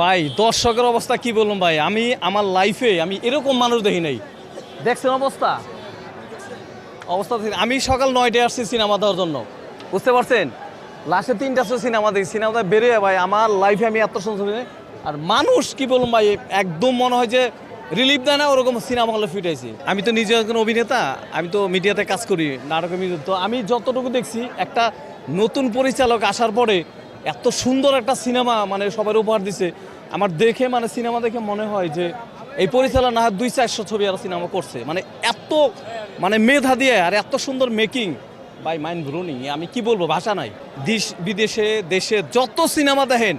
ভাই, দর্শকের অবস্থা কি বললাম ভাই? আমি আমার লাইফে আমি এরকম মানুষ দেখি নাই। দেখছেন অবস্থা? অবস্থা আমি সকাল নয়টায় আসছি সিনেমা দেওয়ার জন্য। বুঝতে পারছেন? লাস্টে তিনটা সিনেমা দেখি। সিনেমাটা বেরোয় ভাই, আমার লাইফে আমি এত ছবি আর মানুষ কি বললাম ভাই, একদম মনে হয় যে রিলিফ দেয় না, ওরকম সিনেমা হলে ফিটাইছি আমি তো নিজে একজন অভিনেতা, আমি তো মিডিয়াতে কাজ করি, নাটকে মিডিয়া তো আমি যতটুকু দেখছি, একটা নতুন পরিচালক আসার পরে এত সুন্দর একটা সিনেমা মানে সবার উপহার দিছে। আমার দেখে মানে সিনেমা দেখে মনে হয় যে এই পরিচালক না দুই চারশো ছবি আর সিনেমা করছে। মানে এত মানে মেধা দিয়ে আর এত সুন্দর মেকিং বাই মাইন্ড ব্রুনিং আমি কি বলব, ভাষা নাই। দেশ, বিদেশে, দেশে যত সিনেমা দেখেন,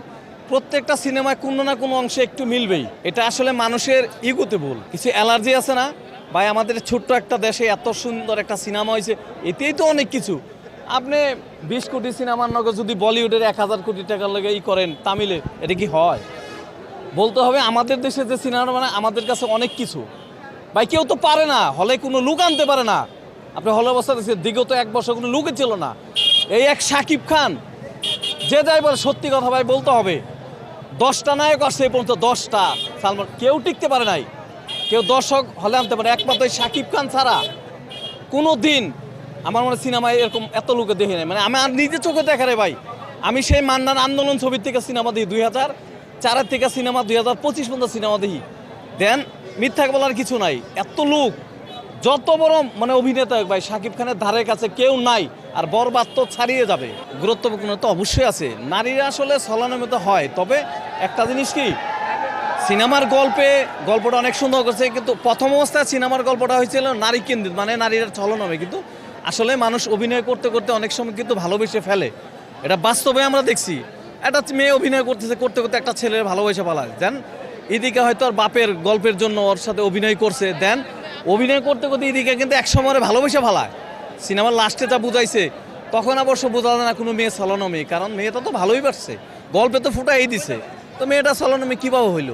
প্রত্যেকটা সিনেমায় কোনো না কোনো অংশে একটু মিলবেই। এটা আসলে মানুষের ইগোতে ভুল। কিছু অ্যালার্জি আছে না? ভাই, আমাদের ছোট্ট একটা দেশে এত সুন্দর একটা সিনেমা হয়েছে। এতেই তো অনেক কিছু। আপনি বিশ কোটি সিনেমার নগর যদি বলিউডের এক হাজার কোটি টাকার লেগে ই করেন তামিলে, এটা কি হয়? বলতে হবে আমাদের দেশে যে সিনেমা মানে আমাদের কাছে অনেক কিছু। ভাই, কেউ তো পারে না, হলে কোনো লুক আনতে পারে না। আপনি হলে অবস্থা দেখছেন বিগত এক বছর কোনো লুকে ছিল না। এই এক সাকিব খান, যে যাই বলে, সত্যি কথা ভাই, বলতে হবে, দশটা নায়ক আসছে এই পর্যন্ত দশটা। সালমান, কেউ টিকতে পারে নাই। কেউ দর্শক হলে আনতে পারে, একমাত্র সাকিব খান ছাড়া। কোনো দিন আমার মনে সিনেমায় এরকম এত লোকে দেখি নাই। মানে আমি আর নিজে চোখে দেখা রে ভাই। আমি সেই মান্নান আন্দোলন ছবির থেকে সিনেমা দেখি দুই হাজার চারের থেকে সিনেমা দুই হাজার পঁচিশ পর্যন্ত সিনেমা দেখি। দেন মিথ্যা বলার কিছু নাই। এত লোক, যত বড় মানে অভিনেতা হোক ভাই, শাকিব খানের ধারে কাছে কেউ নাই আর বরবাদ তো ছাড়িয়ে যাবে। গুরুত্বপূর্ণ তো অবশ্যই আছে। নারীরা আসলে ছলনামত হয়, তবে একটা জিনিস কি? সিনেমার গল্পে গল্পটা অনেক সুন্দর করছে, কিন্তু প্রথম অবস্থায় সিনেমার গল্পটা হয়েছিল নারী কেন্দ্রিত মানে নারীরা ছলনামে কিন্তু আসলে মানুষ অভিনয় করতে করতে অনেক সময় কিন্তু ভালোবেসে ফেলে। এটা বাস্তবে আমরা দেখছি। একটা মেয়ে অভিনয় করতেছে, করতে করতে একটা ছেলের ভালোবেসে পালায়। দেন এদিকে হয়তো আর বাপের গল্পের জন্য ওর সাথে অভিনয় করছে। দেন অভিনয় করতে করতে এদিকে কিন্তু এক সময় ভালোবেসে ফালায় সিনেমার লাস্টে যা বুঝাইছে, তখন অবশ্য বোঝা না কোনো মেয়ে ছলনা মেয়ে কারণ মেয়েটা তো ভালোই পারছে। গল্পে তো ফুটাই দিছে। তো মেয়েটা ছলনা মেয়ে কীভাবে হইল?